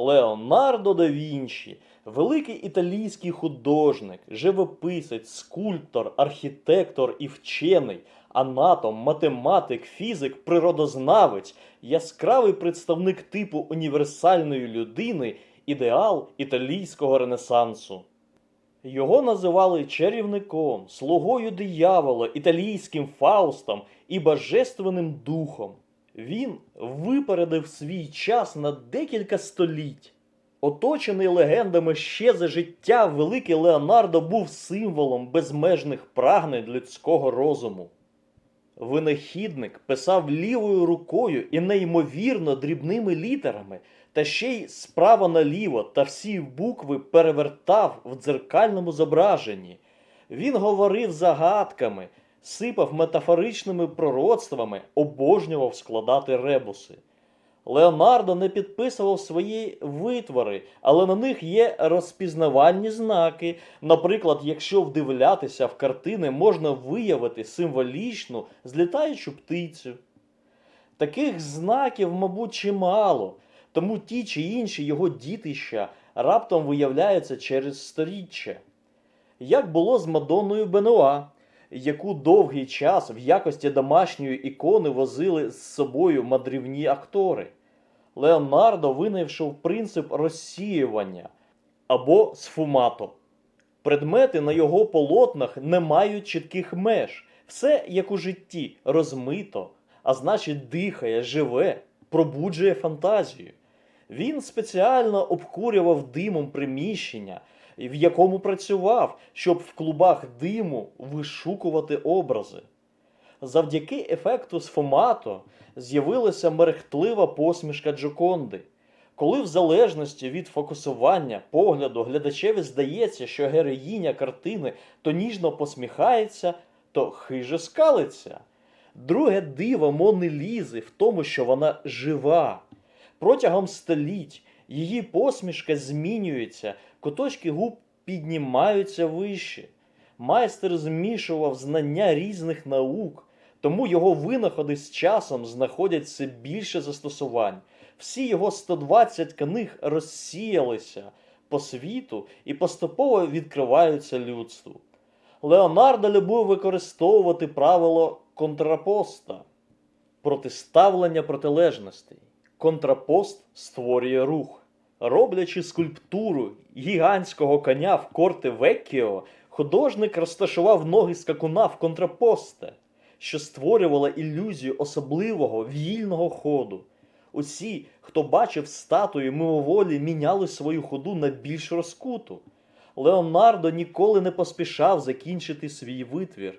Леонардо да Вінчі, великий італійський художник, живописець, скульптор, архітектор і вчений, анатом, математик, фізик, природознавець, яскравий представник типу універсальної людини, ідеал італійського ренесансу. Його називали чарівником, слугою диявола, італійським фаустом і божественним духом. Він випередив свій час на декілька століть. Оточений легендами ще за життя, великий Леонардо був символом безмежних прагнень людського розуму. Винахідник писав лівою рукою і неймовірно дрібними літерами, та ще й справа наліво та всі букви перевертав в дзеркальному зображенні. Він говорив загадками, сипав метафоричними пророцтвами, обожнював складати ребуси. Леонардо не підписував свої витвори, але на них є розпізнавальні знаки. Наприклад, якщо вдивлятися в картини, можна виявити символічну злітаючу птицю. Таких знаків, мабуть, чимало, тому ті чи інші його дітища раптом виявляються через сторіччя. Як було з Мадонною Бенуа, яку довгий час в якості домашньої ікони возили з собою мадрівні актори. Леонардо винайшов принцип розсіювання або сфумато. Предмети на його полотнах не мають чітких меж. Все, як у житті, розмито, а значить, дихає, живе, пробуджує фантазію. Він спеціально обкурював димом приміщення, в якому працював, щоб в клубах диму вишукувати образи. Завдяки ефекту сфомато з'явилася мерехтлива посмішка Джоконди. Коли в залежності від фокусування погляду глядачеві здається, що героїня картини то ніжно посміхається, то хиже скалиться. Друге диво Мони Лізи в тому, що вона жива. Протягом століть її посмішка змінюється, куточки губ піднімаються вище. Майстер змішував знання різних наук, тому його винаходи з часом знаходять все більше застосувань. Всі його 120 книг розсіялися по світу і поступово відкриваються людству. Леонардо любив використовувати правило контрапоста протиставлення протилежностей. Контрапост створює рух. Роблячи скульптуру гігантського коня в корте Веккіо, художник розташував ноги скакуна в контрапосте, що створювало ілюзію особливого вільного ходу. Усі, хто бачив статую, мимоволі міняли свою ходу на більш розкуту. Леонардо ніколи не поспішав закінчити свій витвір.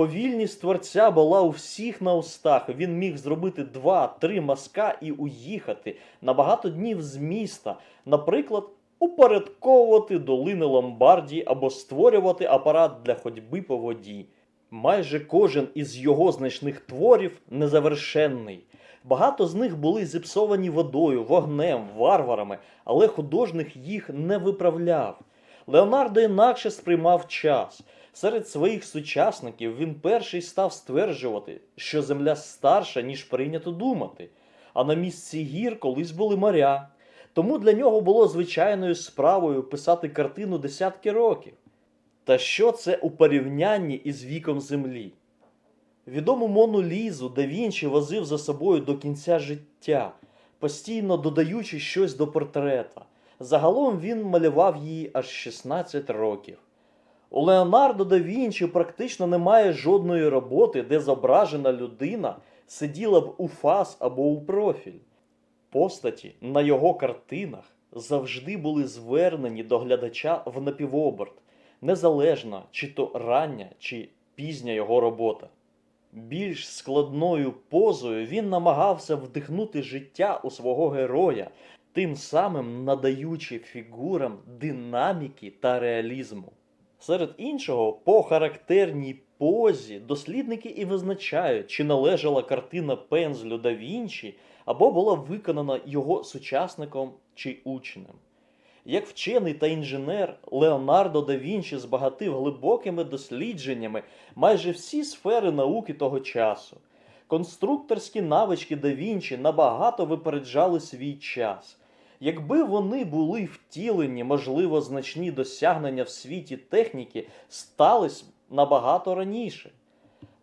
Повільність творця була у всіх на устах. Він міг зробити два-три мазка і уїхати на багато днів з міста, наприклад, упорядковувати долини Ломбардії або створювати апарат для ходьби по воді. Майже кожен із його значних творів незавершенний. Багато з них були зіпсовані водою, вогнем, варварами, але художник їх не виправляв. Леонардо інакше сприймав час. Серед своїх сучасників він перший став стверджувати, що земля старша, ніж прийнято думати, а на місці гір колись були моря. Тому для нього було звичайною справою писати картину десятки років. Та що це у порівнянні із віком землі? Відому Мону Лізу да Вінчі возив за собою до кінця життя, постійно додаючи щось до портрета. Загалом він малював її аж 16 років. У Леонардо да Вінчі практично немає жодної роботи, де зображена людина сиділа б у фас або у профіль. Постаті на його картинах завжди були звернені до глядача в напівоберт, незалежно чи то рання, чи пізня його робота. Більш складною позою він намагався вдихнути життя у свого героя, тим самим надаючи фігурам динаміки та реалізму. Серед іншого, по характерній позі дослідники і визначають, чи належала картина пензлю да Вінчі або була виконана його сучасником чи учнем. Як вчений та інженер, Леонардо да Вінчі збагатив глибокими дослідженнями майже всі сфери науки того часу. Конструкторські навички да Вінчі набагато випереджали свій час. Якби вони були втілені, можливо, значні досягнення в світі техніки стались набагато раніше.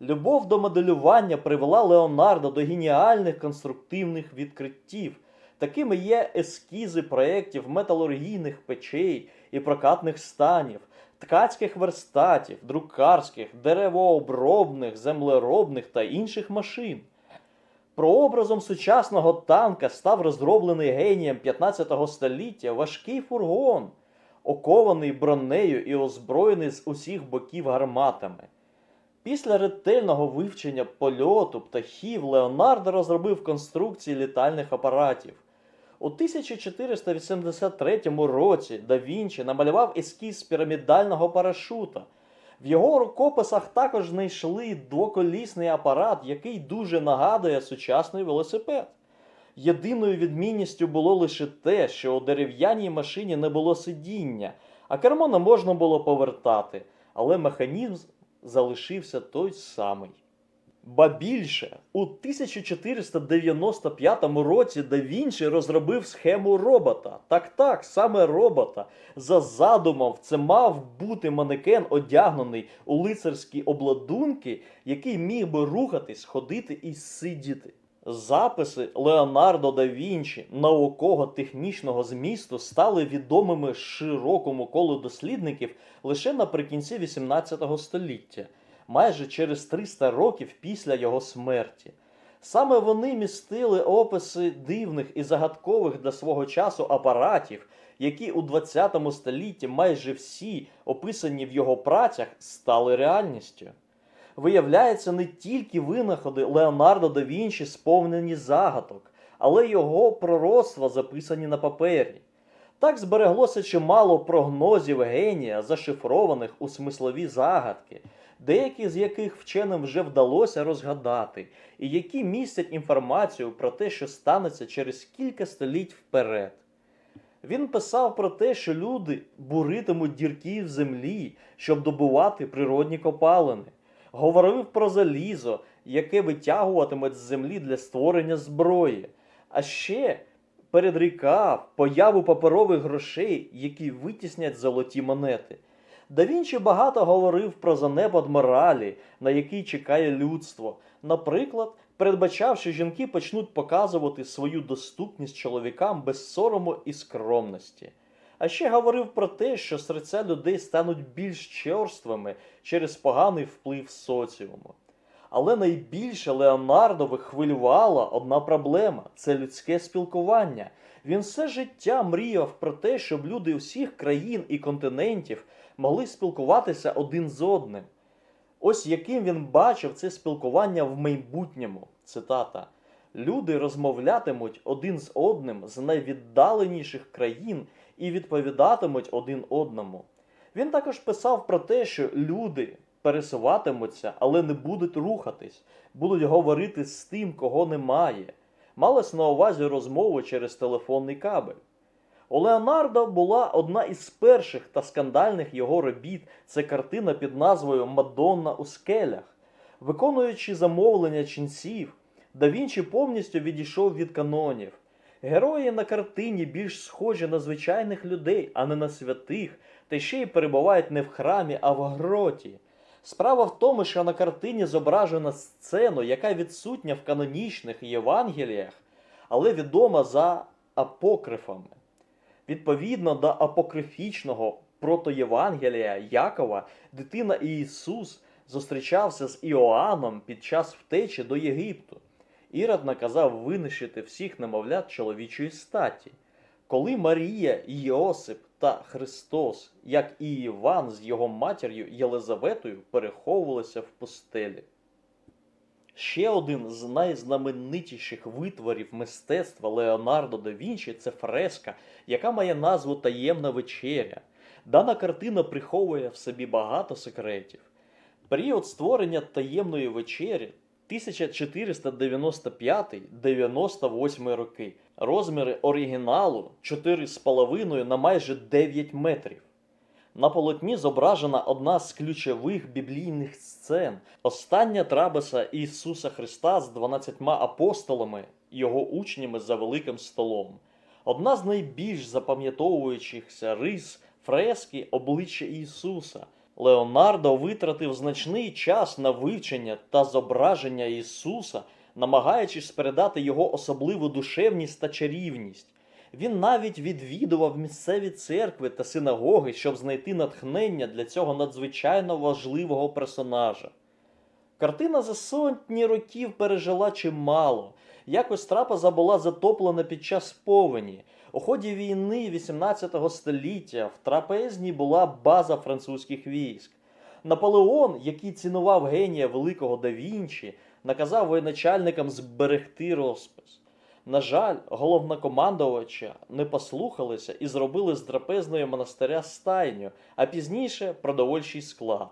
Любов до моделювання привела Леонардо до геніальних конструктивних відкриттів. Такими є ескізи проєктів металургійних печей і прокатних станів, ткацьких верстатів, друкарських, деревообробних, землеробних та інших машин. Прообразом сучасного танка став розроблений генієм 15 століття важкий фургон, окований бронею і озброєний з усіх боків гарматами. Після ретельного вивчення польоту птахів Леонардо розробив конструкції літальних апаратів. У 1483 році да Вінчі намалював ескіз пірамідального парашута. В його рукописах також знайшли двоколісний апарат, який дуже нагадує сучасний велосипед. Єдиною відмінністю було лише те, що у дерев'яній машині не було сидіння, а кермо не можна було повертати, але механізм залишився той самий. Ба більше, у 1495 році да Вінчі розробив схему робота. Так так, саме робота. За задумом, це мав бути манекен, одягнений у лицарські обладунки, який міг би рухатись, ходити і сидіти. Записи Леонардо да Вінчі науково-технічного змісту стали відомими широкому колу дослідників лише наприкінці 18 століття, майже через 300 років після його смерті. Саме вони містили описи дивних і загадкових для свого часу апаратів, які у 20 столітті майже всі, описані в його працях, стали реальністю. Виявляється, не тільки винаходи Леонардо да Вінчі сповнені загадок, але його пророцтва записані на папері. Так збереглося чимало прогнозів генія, зашифрованих у смислові загадки, деякі з яких вченим вже вдалося розгадати, і які містять інформацію про те, що станеться через кілька століть вперед. Він писав про те, що люди буритимуть дірки в землі, щоб добувати природні копалини. Говорив про залізо, яке витягуватимуть з землі для створення зброї, а ще передрікав появу паперових грошей, які витіснять золоті монети. Да Вінчі багато говорив про занепад моралі, на який чекає людство. Наприклад, передбачав, що жінки почнуть показувати свою доступність чоловікам без сорому і скромності. А ще говорив про те, що серця людей стануть більш черствими через поганий вплив соціуму. Але найбільше Леонардових хвилювала одна проблема це людське спілкування. Він все життя мріяв про те, щоб люди усіх країн і континентів могли спілкуватися один з одним. Ось яким він бачив це спілкування в майбутньому. Цитата. Люди розмовлятимуть один з одним з найвіддаленіших країн і відповідатимуть один одному. Він також писав про те, що люди пересуватимуться, але не будуть рухатись, будуть говорити з тим, кого немає. Малось на увазі розмову через телефонний кабель. У Леонардо була одна із перших та скандальних його робіт це картина під назвою Мадонна у скелях. Виконуючи замовлення ченців, да Вінчі повністю відійшов від канонів. Герої на картині більш схожі на звичайних людей, а не на святих, та ще й перебувають не в храмі, а в гроті. Справа в тому, що на картині зображена сцена, яка відсутня в канонічних Євангеліях, але відома за апокрифами. Відповідно до апокрифічного протоєвангелія Якова, дитина Ісус зустрічався з Іоанном під час втечі до Єгипту. Ірод наказав винищити всіх немовлят чоловічої статі. Коли Марія, Йосип та Христос, як і Іван з його матір'ю Єлизаветою, переховувалися в пустелі. Ще один з найзнаменитіших витворів мистецтва Леонардо да Вінчі це фреска, яка має назву Таємна вечеря. Дана картина приховує в собі багато секретів. Період створення таємної вечері 1495-98 роки. Розміри оригіналу 4,5 на майже 9 метрів. На полотні зображена одна з ключових біблійних сцен. Остання трабеса Ісуса Христа з 12 апостолами, його учнями за великим столом. Одна з найбільш запам'ятовуючихся рис фрески обличчя Ісуса. Леонардо витратив значний час на вивчення та зображення Ісуса, намагаючись передати його особливу душевність та чарівність. Він навіть відвідував місцеві церкви та синагоги, щоб знайти натхнення для цього надзвичайно важливого персонажа. Картина за сотні років пережила чимало. Якось трапеза була затоплена під час повені. У ході війни 18 століття в трапезні була база французьких військ. Наполеон, який цінував генія великого да Вінчі, наказав воєначальникам зберегти розпис. На жаль, головнокомандувача не послухалися і зробили з трапезної монастиря стайню, а пізніше продовольчий склад.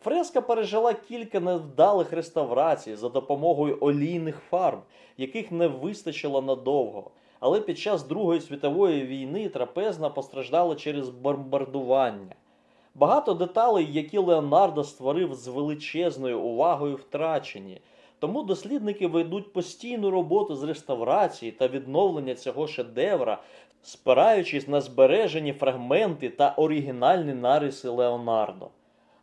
Фреска пережила кілька невдалих реставрацій за допомогою олійних фарб, яких не вистачило надовго. Але під час Другої світової війни трапезна постраждала через бомбардування. Багато деталей, які Леонардо створив з величезною увагою, втрачені. Тому дослідники ведуть постійну роботу з реставрації та відновлення цього шедевра, спираючись на збережені фрагменти та оригінальні нариси Леонардо.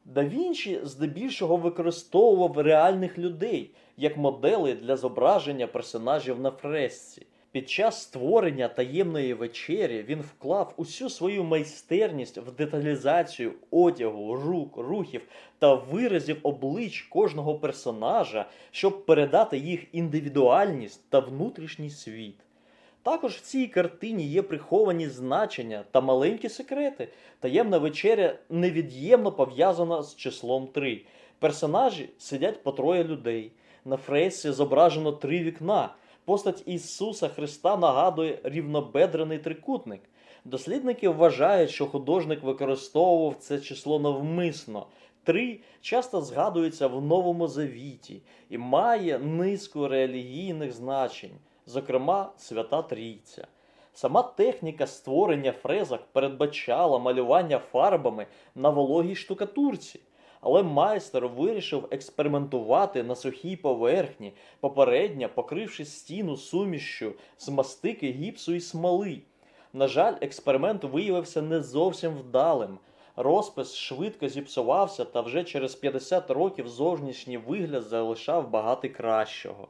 Да Вінчі здебільшого використовував реальних людей як модели для зображення персонажів на фресці. Під час створення таємної вечері він вклав усю свою майстерність в деталізацію одягу, рук, рухів та виразів облич кожного персонажа, щоб передати їх індивідуальність та внутрішній світ. Також в цій картині є приховані значення та маленькі секрети. Таємна вечеря невід'ємно пов'язана з числом 3. Персонажі сидять по троє людей. На фресці зображено три вікна. Постать Ісуса Христа нагадує рівнобедрений трикутник. Дослідники вважають, що художник використовував це число навмисно. Три часто згадується в Новому Завіті і має низку релігійних значень, зокрема Свята Трійця. Сама техніка створення фрезок передбачала малювання фарбами на вологій штукатурці, але майстер вирішив експериментувати на сухій поверхні, попередньо покривши стіну сумішю з мастики гіпсу і смоли. На жаль, експеримент виявився не зовсім вдалим. Розпис швидко зіпсувався, та вже через 50 років зовнішній вигляд залишав багато кращого.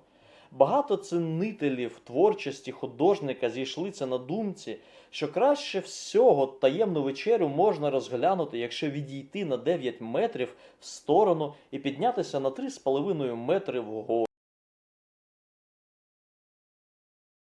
Багато цінителів творчості художника зійшлися на думці, що краще всього таємну вечерю можна розглянути, якщо відійти на 9 метрів в сторону і піднятися на 3,5 метри вгору.